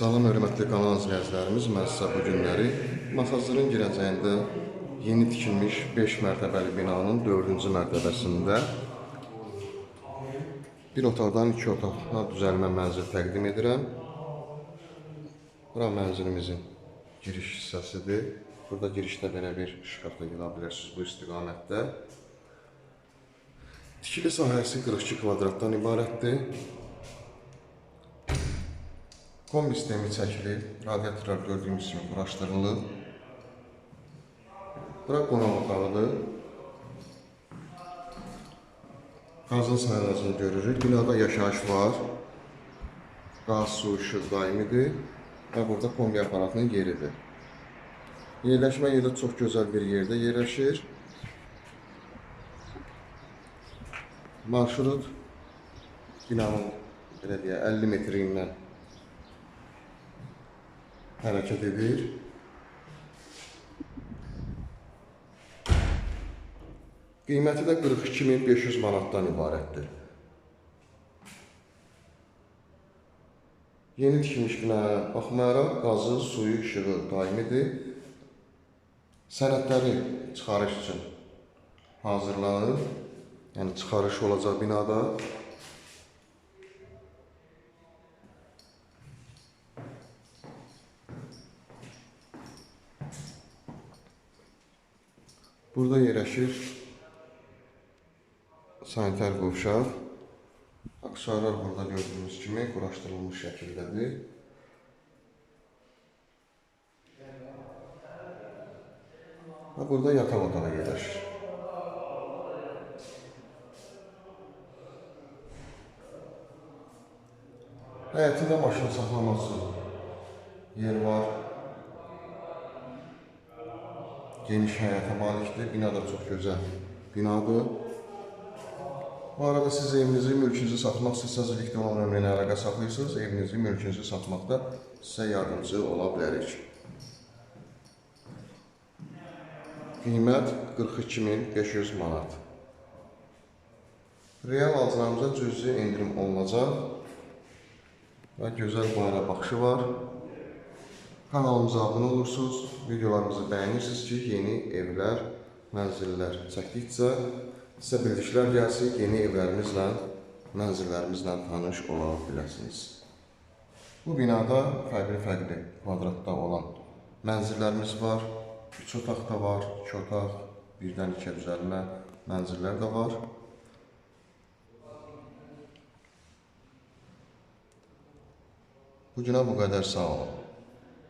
Salam hörmətli kanal izləyicilərimiz, mən sizə bu günləri Masazırın girəcəyində yeni tikilmiş 5 mərtəbəli binanın 4-cü mərtəbəsində bir otaqdan 2 otağa düzəlmə mənzil təqdim edirəm. Bura mənzilimizin giriş hissəsidir. Burada girişdə belə bir şkaf da gələ bilərsiniz bu istiqamətdə. Tikili sahəsi 42 kvadratdan ibarətdir. Kombi sistemi çəkilib, radiatorlar gördüyümüz kimi quraşdırılıb. Bura qonaq otağıdır. Qazın sayılacını görürük. Binada yaşayış var. Qaz, su, işıq daimidir. Və burada kombi aparatının yeridir. Yerləşmə yeri çox gözəl bir yerdə yerləşir. Marşrut binanın belə deyə 50 metrindən hərəkət edir. Qiyməti də 42500 manatdan ibarətdir. Yeni tikilmiş binaya baxmayaraq qazı, suyu, işığı daimidir. Sənədləri çıxarış üçün hazırlanır. Yəni çıxarış olacaq binada. Burada yerləşir sanitar qovşaq. Aksesuarlar burada gördüyünüz kimi quraşdırılmış şəkildədir. Və burada yataq otağı yerləşir. Həyətində maşın saxlaması yer var. Geniş həyata malikdir. Bina da çox gözəl binadır. Bu arada siz evinizi, mülkünüzü satmaq istəsəniz elektron nömrə əlaqə saxlayırsınız. Evinizi, mülkünüzü satmaqda sizə yardımcı ola bilərik. Qiymət 42500 manat. Real alıcılarımıza cüzi endirim olunacaq və gözəl bayra baxışı var. Kanalımıza abunə olursunuz, videolarımızı bəyənirsiniz ki, yeni evlər, mənzillər çəkdikcə sizə bildiklər gəlsin, yeni evlərimizlə, mənzillərimizlə tanış ola biləsiniz. Bu binada fərqli-fərqli kvadratda olan mənzillərimiz var. 3 otaq da var, 2 otaq, birdən 2 düzəlmə mənzillər də var. Bu günə bu qədər sağ olun.